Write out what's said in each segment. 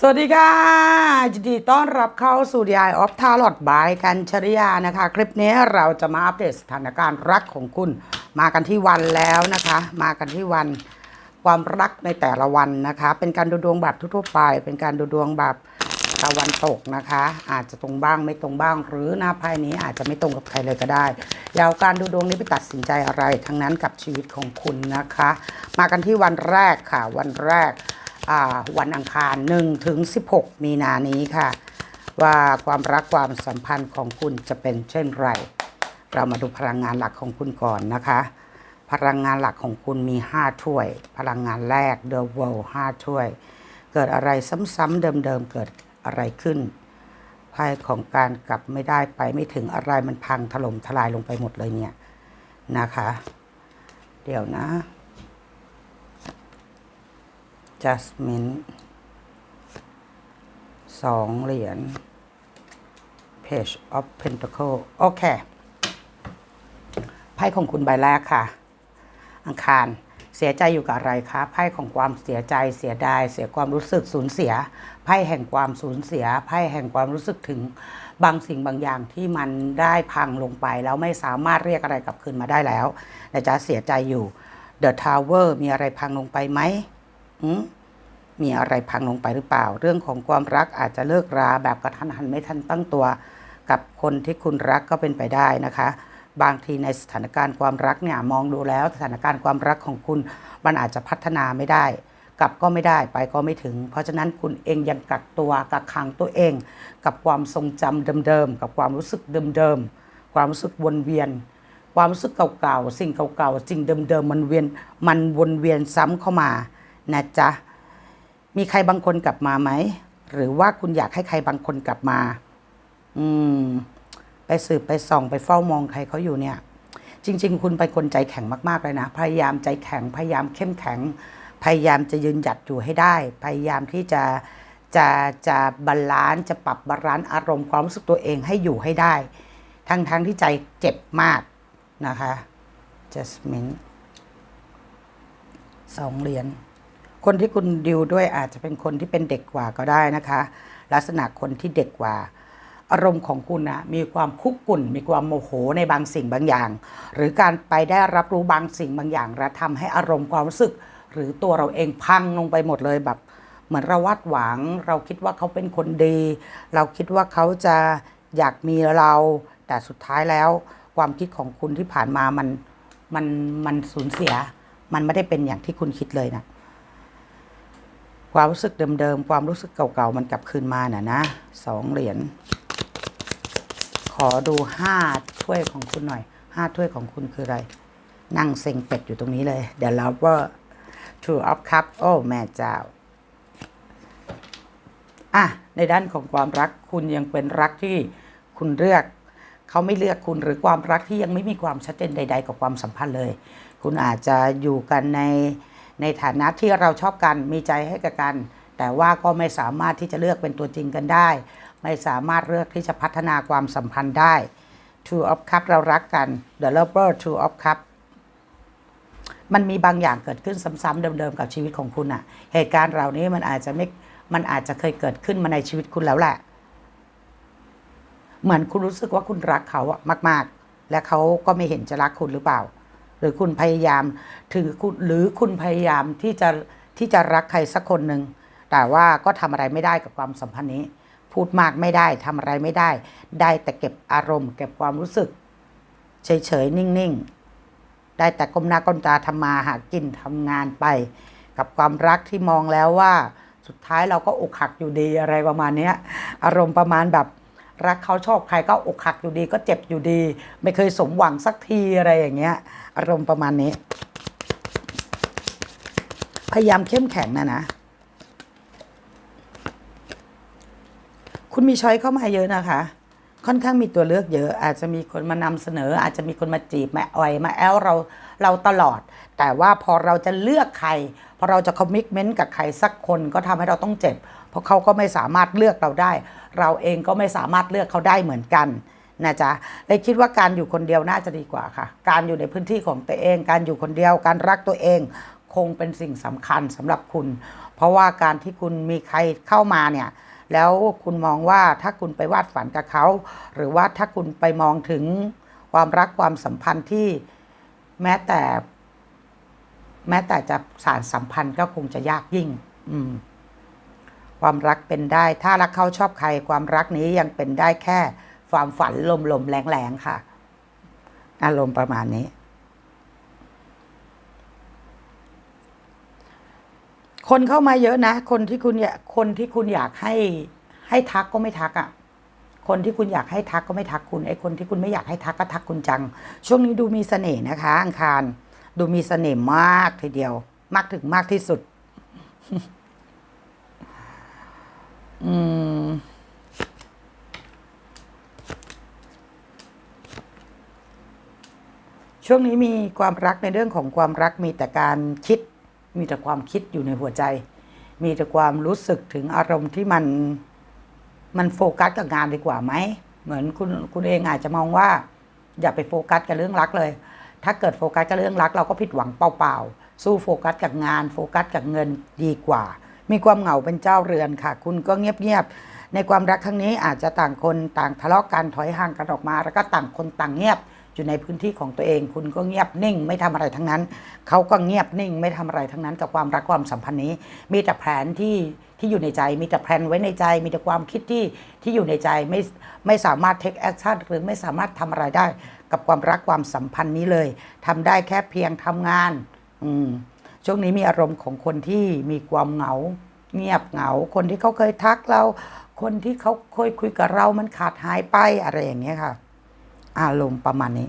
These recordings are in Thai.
สวัสดีค่ะยินดีต้อนรับเข้าสู่ The Eye of Tarot by กันชริยานะคะ คลิปนี้เราจะมาอัปเดตสถานการณ์รักของคุณ มากันที่วันแล้วนะคะ มากันที่วันความรักในแต่ละวันนะคะ เป็นการดูดวงแบบทั่วไป เป็นการดูดวงแบบตะวันตกนะคะ อาจจะตรงบ้างไม่ตรงบ้าง หรือหน้าไพ่นี้อาจจะไม่ตรงกับใครเลยก็ได้อยาวการดูดวงนี้ไปตัดสินใจอะไร ทั้งนั้นกับชีวิตของคุณนะคะ มากันที่วันแรกค่ะวันแรก วันอังคาร1ถึง16 มีนานี้ค่ะ ว่าความรักความสัมพันธ์ของคุณจะเป็นเช่นไร เรามาดูพลังงานหลักของคุณก่อนนะคะ พลังงานหลักของคุณมี 5 ถ้วย พลังงานแรก The World 5 ถ้วย เกิดอะไรซ้ำๆเดิมๆ เกิดอะไรขึ้นไพ่ของการกลับไม่ได้ไปไม่ถึงอะไรมันพังถล่มทลายลงไปหมดเลยเนี่ยนะคะ เดี๋ยวนะ Jasmine สองเหรียญ Page of Pentacle โอเค ไพ่ของคุณใบแรกค่ะ อังคาร เสียใจอยู่กับอะไรคะ ไพ่ของความเสียใจ เสียดาย เสียความรู้สึกสูญเสีย ไพ่แห่งความสูญเสีย ไพ่แห่งความรู้สึกถึงบางสิ่งบางอย่างที่มันได้พังลงไปแล้วไม่สามารถเรียกอะไรกลับคืนมาได้แล้วนะจ๊ะเสียใจอยู่ The Tower มีอะไรพังลงไปไหม มีอะไรพังลงไปหรือเปล่า เรื่องของความรักอาจจะเลิกราแบบกระทันหันไม่ทันตั้งตัว กับคนที่คุณรักก็เป็นไปได้นะคะ บางทีในสถานการณ์ความรักเนี่ยมองดูแล้วสถานการณ์ความรักของคุณ มันอาจจะพัฒนาไม่ได้กลับก็ไม่ได้ไปก็ไม่ถึง เพราะฉะนั้นคุณเองยังกักตัวกักขังตัวเอง กับความทรงจำเดิมๆกับความรู้สึกเดิมๆความรู้สึกวนเวียน ความรู้สึกเก่าๆสิ่งเก่าๆสิ่งเดิมๆมันเวียนมันวนเวียนซ้ำเข้ามา นะจ๊ะ มีใครบางคนกลับมาไหม หรือว่าคุณอยากให้ใครบางคนกลับมา อืม ไปสืบไปส่องไปเฝ้ามองใครเขาอยู่เนี่ย จริง ๆ คุณเป็นคนใจแข็งมากๆเลยนะ พยายามใจแข็ง พยายามเข้มแข็ง พยายามจะยืนหยัดอยู่ให้ได้ พยายามที่จะจะจะบาลานซ์จะปรับบาลานซ์อารมณ์ความรู้สึกตัวเองให้อยู่ให้ได้ ทั้งทั้งที่ใจเจ็บมากนะคะ Jasmine สองเหรียญ คนที่คุณดิวด้วยอาจจะเป็นคนที่เป็นเด็กกว่าก็ได้นะคะ ลักษณะคนที่เด็กกว่า อารมณ์ของคุณนะมีความคุกกุ่น มีความโมโหในบางสิ่งบางอย่าง หรือการไปได้รับรู้บางสิ่งบางอย่างและทำให้อารมณ์ความรู้สึก หรือตัวเราเองพังลงไปหมดเลยแบบ เหมือนเราวาดหวัง เราคิดว่าเขาเป็นคนดี เราคิดว่าเขาจะอยากมีเราแต่สุดท้ายแล้วความคิดของคุณที่ผ่านมามันมันมันสูญเสีย มันไม่ได้เป็นอย่างที่คุณคิดเลยนะ ความรู้สึกเดิมๆ ความรู้สึกเก่าๆ มันกลับคืนมาน่ะนะสองเหรียญ ขอดูห้าถ้วยของคุณหน่อยห้าถ้วยของคุณคืออะไร นั่งเซ็งเป็ดอยู่ตรงนี้เลย เดี๋ยวเราว่า True of Cup โอ้แม่เจ้า อะ ในด้านของความรักคุณยังเป็นรักที่คุณเลือก เขาไม่เลือกคุณหรือความรักที่ยังไม่มีความชัดเจนใด ๆ กับความสัมพันธ์เลย คุณอาจจะอยู่กันใน ในฐานะที่เราชอบกันมีใจให้กับกัน แต่ว่าก็ไม่สามารถที่จะเลือกเป็นตัวจริงกันได้ ไม่สามารถเลือกที่จะพัฒนาความสัมพันธ์ได้ Two of Cup เรารักกัน The Lover Two of Cup มันมีบางอย่างเกิดขึ้นซ้ำๆเดิมๆกับชีวิตของคุณอะเหตุการณ์เหล่านี้มันอาจจะไม่มันอาจจะเคยเกิดขึ้นมาในชีวิตคุณแล้วแหละ เหมือนคุณรู้สึกว่าคุณรักเขาอะมาก ๆ และเขาก็ไม่เห็นจะรักคุณหรือเปล่า หรือคุณพยายามถือคุณหรือคุณพยายามที่จะที่จะรักใครสักคนหนึ่งแต่ว่าก็ทำอะไรไม่ได้กับความสัมพันธ์นี้ พูดมากไม่ได้ทำอะไรไม่ได้ ได้แต่เก็บอารมณ์ เก็บความรู้สึก เฉยๆ นิ่งๆ ได้แต่ก้มหน้าก้มตาทำมาหากินทำงานไป กับความรักที่มองแล้วว่า สุดท้ายเราก็อกหักอยู่ดีอะไรประมาณนี้อารมณ์ประมาณแบบ รักเขาชอบใครก็อกหักอยู่ดีก็เจ็บอยู่ดี ไม่เคยสมหวังสักทีอะไรอย่างเงี้ย อารมณ์ประมาณนี้ พยายามเข้มแข็งนะนะ คุณมีช้อยเข้ามาเยอะนะคะ ค่อนข้างมีตัวเลือกเยอะ อาจจะมีคนมานำเสนอ อาจจะมีคนมาจีบมาอ่อยมาแอลเราเราตลอด แต่ว่าพอเราจะเลือกใครพอเราจะคอมมิชเมนต์กับใครสักคนก็ทำให้เราต้องเจ็บ ราะเขาก็ไม่สามารถเลือกเราได้ เราเองก็ไม่สามารถเลือกเขาได้เหมือนกันนะจ๊ะเลยคิดว่าการอยู่คนเดียวน่าจะดีกว่าค่ะ การอยู่ในพื้นที่ของตัวเอง การอยู่คนเดียว การรักตัวเอง คงเป็นสิ่งสำคัญสำหรับคุณ เพราะว่าการที่คุณมีใครเข้ามาเนี่ยแล้วคุณมองว่าถ้าคุณไปวาดฝันกับเขา หรือว่าถ้าคุณไปมองถึงความรักความสัมพันธ์ที่แม้แต่ แม้แต่จะสารสัมพันธ์ก็คงจะยากยิ่ง อืม ความรักเป็นได้ ถ้ารักเขาชอบใคร ความรักนี้ยังเป็นได้แค่ความฝันลมๆแรงๆค่ะ อารมณ์ประมาณนี้ คนเข้ามาเยอะนะ คนที่คุณอยากคนที่คุณอยากให้ให้ทักก็ไม่ทักอะ่ะคนที่คุณอยากให้ทักก็ไม่ทักคุณไอ้คนที่คุณไม่อยากให้ทักก็ทักคุณจัง ช่วงนี้ดูมีเสน่ห์นะคะ อังคาร ดูมีเสน่ห์มากทีเดียว มากถึงมากที่สุด อืม ช่วงนี้มีความรักในเรื่องของความรักมีแต่การคิด มีแต่ความคิดอยู่ในหัวใจ มีแต่ความรู้สึกถึงอารมณ์ที่มันมันโฟกัสกับงานดีกว่าไหม เหมือนคุณคุณเองอาจจะมองว่า อย่าไปโฟกัสกับเรื่องรักเลย ถ้าเกิดโฟกัสกับเรื่องรัก เราก็ผิดหวังเปล่าๆ สู้โฟกัสกับงาน โฟกัสกับเงินดีกว่า มีความเหงาเป็นเจ้าเรือนค่ะ คุณก็เงียบๆในความรักครั้งนี้อาจจะต่างคนต่างทะเลาะกันถอยห่างกันออกมา แล้วก็ต่างคนต่างเงียบอยู่ในพื้นที่ของตัวเอง คุณก็เงียบนิ่ง ไม่ทำอะไรทั้งนั้น เขาก็เงียบนิ่ง ไม่ทำอะไรทั้งนั้น กับความรักความสัมพันธ์นี้ มีแต่แผนที่ที่อยู่ในใจ มีแต่แผนไว้ในใจ มีแต่ความคิดที่ที่อยู่ในใจไม่ไม่สามารถ take action หรือไม่สามารถทำอะไรได้ กับความรักความสัมพันธ์นี้เลยทำได้แค่เพียงทำงาน อืม ช่วงนี้มีอารมณ์ของคนที่มีความเหงา เงียบเหงา คนที่เขาเคยทักเรา คนที่เขาเคยคุยกับเรามันขาดหายไปอะไรอย่างเงี้ยค่ะ อารมณ์ประมาณนี้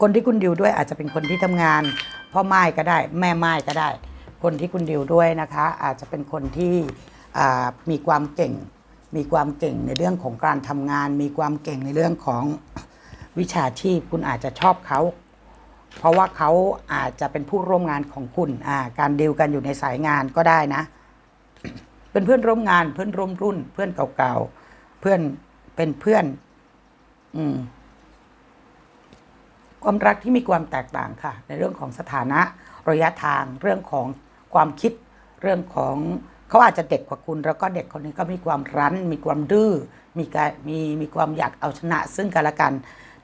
คนที่คุณดิวด้วยอาจจะเป็นคนที่ทำงานพ่อไม้ก็ได้ แม่ไม้ก็ได้ คนที่คุณดิวด้วยนะคะ อาจจะเป็นคนที่มีความเก่ง มีความเก่งในเรื่องของการทำงาน มีความเก่งในเรื่องของวิชาชีพ คุณอาจจะชอบเขา เพราะว่าเขาอาจจะเป็นผู้ร่วมงานของคุณอ่าการดีลกันอยู่ในสายงานก็ได้นะ เป็นเพื่อนร่วมงานเพื่อนร่วมรุ่น เพื่อนเก่าๆเพื่อนเป็นเพื่อน อืมความรักที่มีความแตกต่างค่ะ ในเรื่องของสถานะระยะทางเรื่องของความคิดเรื่องของเขาอาจจะเด็กกว่าคุณ แล้วก็เด็กคนนี้ก็มีความรั้น มีความดื้อมีการมีมีความอยากเอาชนะ ซึ่งกันและกัน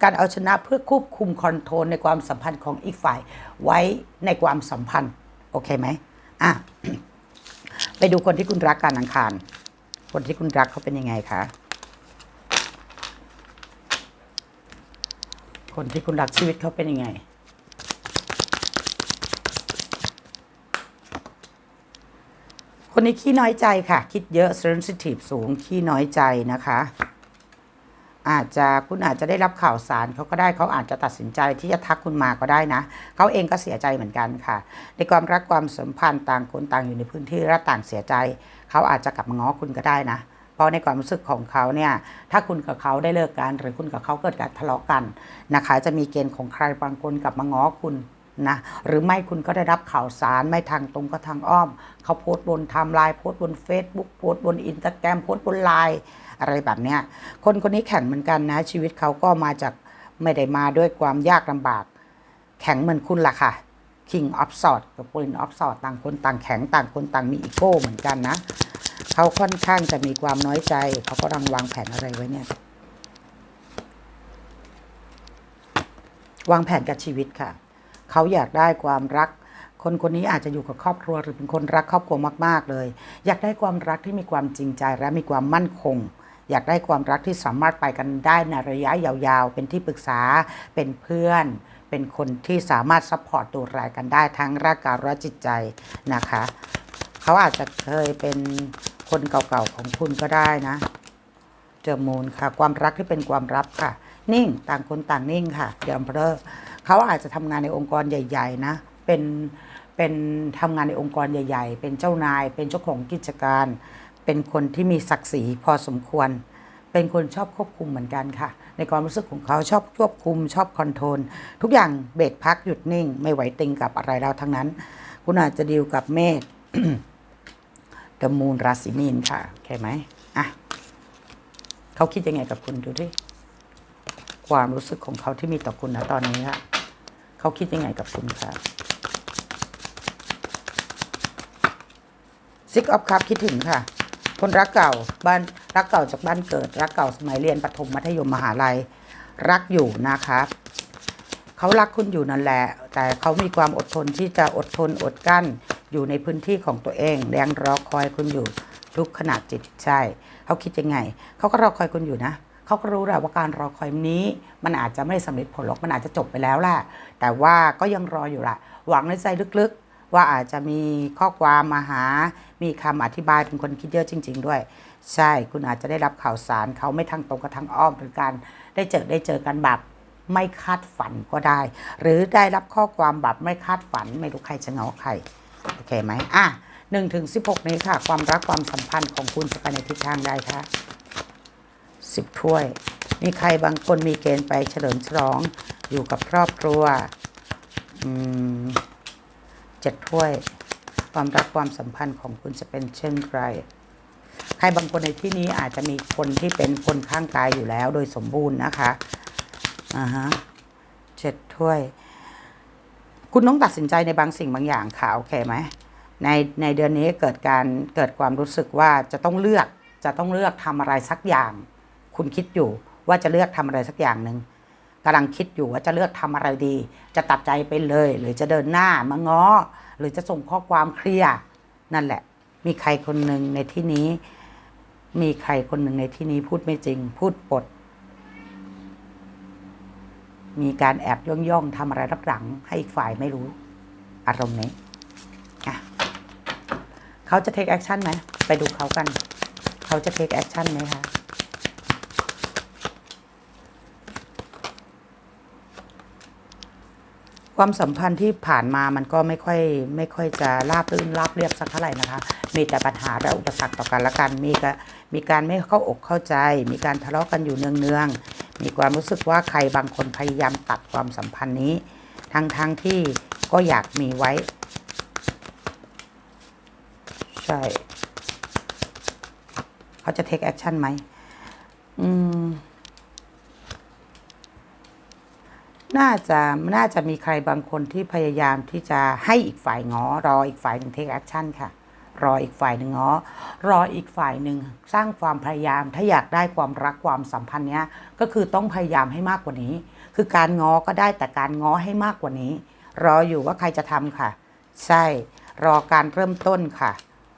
การเอาชนะเพื่อควบคุมคอนโทรลในความสัมพันธ์ของอีกฝ่ายไว้ในความสัมพันธ์ โอเคไหมอะ ไปดูคนที่คุณรักการอังคาร คนที่คุณรักเขาเป็นยังไงคะ คนที่คุณรักชีวิตเขาเป็นยังไงคนนี้ขี้น้อยใจค่ะ คิดเยอะ sensitive สูง ขี้น้อยใจนะคะ อาจจะคุณอาจจะได้รับข่าวสารเขาก็ได้เขาอาจจะตัดสินใจที่จะทักคุณมาก็ได้นะเขาเองก็เสียใจเหมือนกันค่ะ ในความรักความสัมพันธ์ต่างคนต่างอยู่ในพื้นที่และต่างเสียใจเขาอาจจะกลับมาง้อคุณก็ได้นะเพราะในความรู้สึกของเขาเนี่ยถ้าคุณกับเขาได้เลิกกัน หรือคุณกับเขาเกิดการทะเลาะกันนะคะ จะมีเกณฑ์ของใครบางคนกลับมาง้อคุณนะหรือไม่คุณก็ได้รับข่าวสารไม่ทางตรงก็ทางอ้อม เขาโพสต์บนไทม์ไลน์โพสต์บน Facebook โพสต์บนอินสตาแกรมโพสต์บนไลน์อะไรแบบเนี้ยคนคนนี้แข็งเหมือนกันนะ ชีวิตเขาก็มาจากไม่ได้มาด้วยความยากลำบาก แข็งเหมือนคุณล่ะค่ะ King of s w o r d กับ Queen of s w o r d ต่างคนต่างแข็งต่างคนต่างมีอีโก้เหมือนกันนะเขาค่อนข้างจะมีความน้อยใจเขาก็กำลังวางแผนอะไรไว้เนี่ยวางแผนกับชีวิตค่ะ เขาอยากได้ความรัก คนคนนี้อาจจะอยู่กับครอบครัวหรือเป็นคนรักครอบครัวมาก ๆ เลย อยากได้ความรักที่มีความจริงใจและมีความมั่นคง อยากได้ความรักที่สามารถไปกันได้ในระยะยาวๆ เป็นที่ปรึกษาเป็นเพื่อน เป็นคนที่สามารถซัพพอร์ตดูแลกันได้ทั้งร่างกายและจิตใจนะคะเขาอาจจะเคยเป็นคนเก่าๆของคุณก็ได้นะเจอมูลค่ะ ความรักที่เป็นความลับค่ะ นิ่งต่างคนต่างนิ่งค่ะเดี๋ยวเพอเขาอาจจะทำงานในองค์กรใหญ่ ๆ นะ เป็นเป็นทำงานในองค์กรใหญ่ ๆ เป็นเจ้านาย เป็นเจ้าของกิจการ เป็นคนที่มีศักดิ์ศรีพอสมควร เป็นคนชอบควบคุมเหมือนกันค่ะ ในความรู้สึกของเขาชอบควบคุม ชอบคอนโทรลทุกอย่างเบรกพักหยุดนิ่ง ไม่ไหวติงกับอะไรแล้วทั้งนั้น คุณอาจจะดีลกับเมษเดมูนราศีมีนค่ะโอเคไหมอะเขาคิดยังไงกับคุณดูดิความรู้สึกของเขาที่มีต่อคุณนะตอนนี้ค่ะเขาคิดยังไงกับคุณค่ะซิกออฟคัพคิดถึงค่ะ คนรักเก่าบ้านรักเก่าจากบ้านเกิด รักเก่าสมัยเรียนประถมมัธยมมหาลัย รักอยู่นะครับเขารักคุณอยู่นั่นแหละ แต่เขามีความอดทนที่จะอดทนอดกั้นอยู่ในพื้นที่ของตัวเองยังรอคอยคุณอยู่ทุกขณะจิตใช่เขาคิดยังไงเขาก็รอคอยคุณอยู่นะเขาก็รู้แหละว่าการรอคอยนี้มันอาจจะไม่สำเร็จผลหรอกมันอาจจะจบไปแล้วแหละแต่ว่าก็ยังรออยู่ละหวังในใจลึกๆ ว่าอาจจะมีข้อความมาหา มีคำอธิบายเป็นคนคิดเยอะจริง ๆ ด้วย ใช่คุณอาจจะได้รับข่าวสารเขาไม่ทางตรงกับทางอ้อมหรือการได้เจอได้เจอกันแบบไม่คาดฝันก็ได้ หรือได้รับข้อความแบบไม่คาดฝัน ไม่รู้ใครจะเงาใครโอเคไหมอะหนึ่งถึงสิบหกนี้ค่ะ ความรักความสัมพันธ์ของคุณจะไปในทิศทางใดคะสิบถ้วย มีใครบางคนมีเกณฑ์ไปเฉลิมฉลองอยู่กับครอบครัว อืม เจ็ดถ้วย ความรักความสัมพันธ์ของคุณจะเป็นเช่นไร ใครบางคนในที่นี้อาจจะมีคนที่เป็นคนข้างกายอยู่แล้ว โดยสมบูรณ์นะคะอ่าฮะเจ็ดถ้วย คุณต้องตัดสินใจในบางสิ่งบางอย่างค่ะโอเคไหมในในเดือนนี้เกิดการเกิดความรู้สึกว่าจะต้องเลือกจะต้องเลือกทำอะไรสักอย่าง คุณคิดอยู่ว่าจะเลือกทำอะไรสักอย่างหนึ่ง กำลังคิดอยู่ว่าจะเลือกทำอะไรดี จะตัดใจไปเลย หรือจะเดินหน้ามาง้อ หรือจะส่งข้อความเคลียร์นั่นแหละ มีใครคนหนึ่งในที่นี้ มีใครคนหนึ่งในที่นี้พูดไม่จริง พูดปด มีการแอบย่องย่องทำอะไรรับหลัง ให้อีกฝ่ายไม่รู้ อารมณ์นี้เขาจะ take action ไหมไปดูเขากัน เขาจะ take action ไหมคะ ความสัมพันธ์ที่ผ่านมามันก็ไม่ค่อยไม่ค่อยจะราบรื่นราบเรียบสักเท่าไหร่นะคะ มีแต่ปัญหาและอุปสรรคต่อกันและกัน มีกมีการไม่เข้าอกเข้าใจ มีการทะเลาะกันอยู่เนืองๆ มีความรู้สึกว่าใครบางคนพยายามตัดความสัมพันธ์นี้ ทั้งๆทที่ก็อยากมีไว้ ใช่ เขาจะ take action ไหมอืม น่าจะน่าจะมีใครบางคนที่พยายามที่จะให้อีกฝ่ายง้อ รออีกฝ่ายหนึ่ง take action ค่ะ รออีกฝ่ายหนึ่งง้อ รออีกฝ่ายหนึ่งสร้างความพยายาม ถ้าอยากได้ความรักความสัมพันธ์เนี้ยก็คือต้องพยายามให้มากกว่านี้ คือการง้อก็ได้แต่การง้อให้มากกว่านี้ รออยู่ว่าใครจะทำค่ะ ใช่ รอการเริ่มต้นค่ะ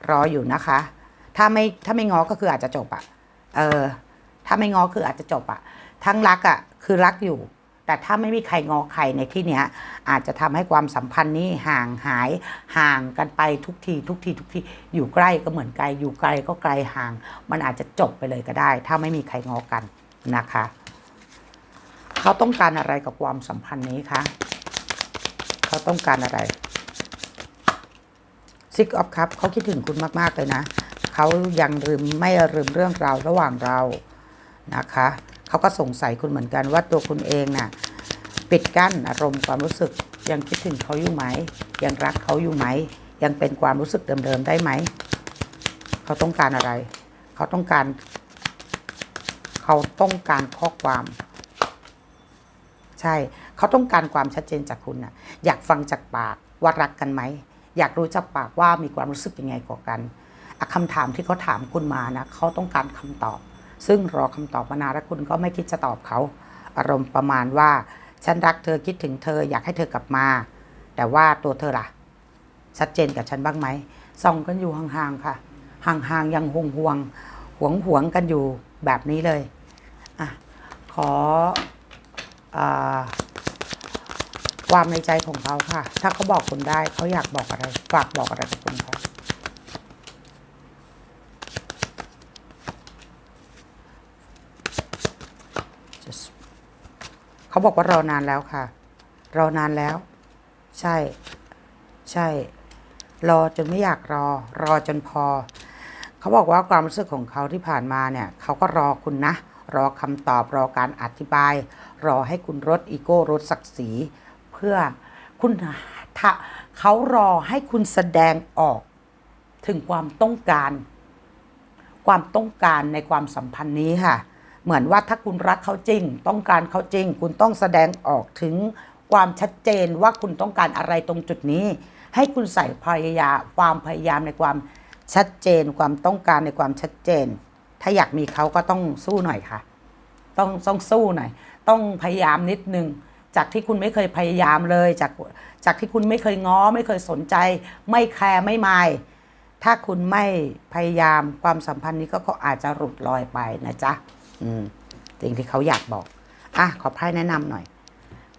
รออยู่นะคะ ถ้าไม่ถ้าไม่ง้อก็คืออาจจะจบอะเออ ถ้าไม่ง้อคืออาจจะจบอะทั้งรักอะคือรักอยู่ แต่ถ้าไม่มีใครงอใครในที่เนี้ยอาจจะทำให้ความสัมพันธ์นี้ห่างหายห่างกันไปทุกทีทุกทีทุกทีอยู่ใกล้ก็เหมือนไกล อยู่ไกลก็ไกลห่าง มันอาจจะจบไปเลยก็ได้ ถ้าไม่มีใครงอกันนะคะ เขาต้องการอะไรกับความสัมพันธ์นี้คะเขาต้องการอะไรซิกออฟครับเขาคิดถึงคุณมาก ๆ เลยนะ เขายังลืมไม่ลืมเรื่องราวระหว่างเรานะคะ เขาก็สงสัยคุณเหมือนกันว่าตัวคุณเองน่ะปิดกั้นอารมณ์ความรู้สึก ยังคิดถึงเขาอยู่ไหม ยังรักเขาอยู่ไหม ยังเป็นความรู้สึกเดิมๆได้ไหม เขาต้องการอะไร เขาต้องการ เขาต้องการข้อความ ใช่ เขาต้องการความชัดเจนจากคุณน่ะ อยากฟังจากปากว่ารักกันไหม อยากรู้จากปากว่ามีความรู้สึกยังไงต่อกันคำถามที่เขาถามคุณมานะเขาต้องการคำตอบ ซึ่งรอคำตอบมานานแล้วคุณก็ไม่คิดจะตอบเขา อารมณ์ประมาณว่า ฉันรักเธอคิดถึงเธออยากให้เธอกลับมา แต่ว่าตัวเธอล่ะ ชัดเจนกับฉันบ้างไหมส่องกันอยู่ห่างๆค่ะ ห่างๆยังห่วงห่วงหวงหวงๆกันอยู่แบบนี้เลยอะขออความในใจของเขาค่ะ ถ้าเขาบอกคุณได้เขาอยากบอกอะไร ฝากบอกอะไรกับคุณคะ Just เขาบอกว่ารอนานแล้วค่ะ รอนานแล้ว ใช่ ใช่ รอจนไม่อยากรอ รอจนพอ เขาบอกว่าความรู้สึกของเขาที่ผ่านมาเนี่ย เขาก็รอคุณนะ รอคำตอบ รอการอธิบาย รอให้คุณลดอีโก้ลดศักดิ์ศรี เพื่อคุณถ้าเขารอให้คุณแสดงออกถึงความต้องการ ความต้องการในความสัมพันธ์นี้ค่ะ เหมือนว่าถ้าคุณรักเขาจริง ต้องการเขาจริง คุณต้องแสดงออกถึงความชัดเจนว่าคุณต้องการอะไรตรงจุดนี้ ให้คุณใส่พยายามความพยายามในความชัดเจน ความต้องการในความชัดเจน ถ้าอยากมีเขาก็ต้องสู้หน่อยค่ะ ต้องต้องสู้หน่อย ต้องพยายามนิดนึงจากที่คุณไม่เคยพยายามเลย จากจากที่คุณไม่เคยง้อ ไม่เคยสนใจ ไม่แคร์ไม่มายถ้าคุณไม่พยายามความสัมพันธ์นี้ก็ก็อาจจะหลุดลอยไปนะจ๊ะ อืมสิ่งที่เขาอยากบอก อะ ขอไพ่แนะนำหน่อย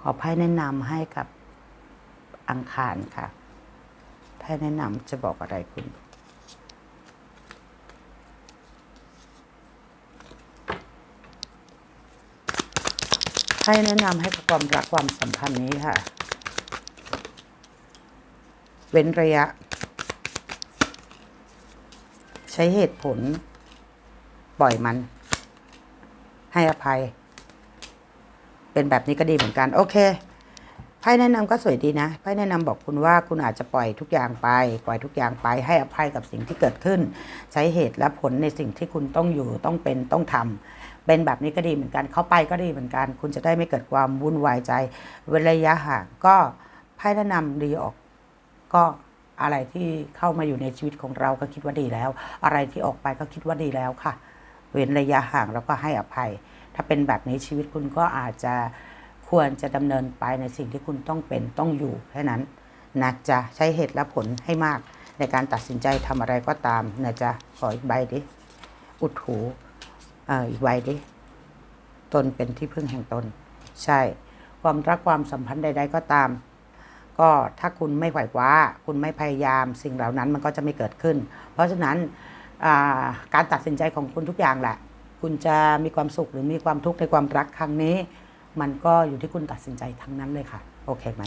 ขอไพ่แนะนำให้กับอังคารค่ะไพ่แนะนำจะบอกอะไรคุณให้แนะนำให้กับความรักความสัมพันธ์นี้ค่ะ เว้นระยะ ใช้เหตุผลปล่อยมัน ให้อภัย เป็นแบบนี้ก็ดีเหมือนกันโอเคไพ่แนะนำก็สวยดีนะไพ่แนะนำบอกคุณว่าคุณอาจจะปล่อยทุกอย่างไป ปล่อยทุกอย่างไป ให้อภัยกับสิ่งที่เกิดขึ้น ใช้เหตุและผลในสิ่งที่คุณต้องอยู่ต้องเป็นต้องทำเป็นแบบนี้ก็ดีเหมือนกัน เข้าไปก็ดีเหมือนกัน คุณจะได้ไม่เกิดความวุ่นวายใจ เว้นระยะห่างก็ไพ่แนะนำดีออก ก็อะไรที่เข้ามาอยู่ในชีวิตของเราก็คิดว่าดีแล้ว อะไรที่ออกไปก็คิดว่าดีแล้วค่ะ เว้นระยะห่างแล้วก็ให้อภัย ถ้าเป็นแบบนี้ชีวิตคุณก็อาจจะควรจะดำเนินไปในสิ่งที่คุณต้องเป็นต้องอยู่แค่นั้นนะจะใช้เหตุและผลให้มากในการตัดสินใจทำอะไรก็ตามนะจ๊ะขออีกใบดิอุดหูเอ่ออีกใบดิตนเป็นที่พึ่งแห่งตน ใช่ ความรักความสัมพันธ์ใด ๆ ก็ตาม ก็ถ้าคุณไม่ไหวว้า คุณไม่พยายาม สิ่งเหล่านั้นมันก็จะไม่เกิดขึ้น เพราะฉะนั้น การตัดสินใจของคุณทุกอย่างแหละ คุณจะมีความสุขหรือมีความทุกข์ในความรักครั้งนี้ มันก็อยู่ที่คุณตัดสินใจทั้งนั้นเลยค่ะ โอเคไหม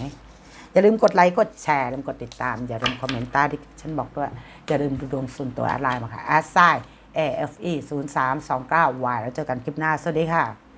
อย่าลืมกดไลค์ กดแชร์อย่าลืมกดติดตาม อย่าลืมคอมเมนต์ใต้ที่ฉันบอกด้วย อย่าลืมดูดวงส่วนตัวออนไลน์มาค่ะ a s i a f e 0 3 2 9 y แล้วเจอกันคลิปหน้า สวัสดีค่ะ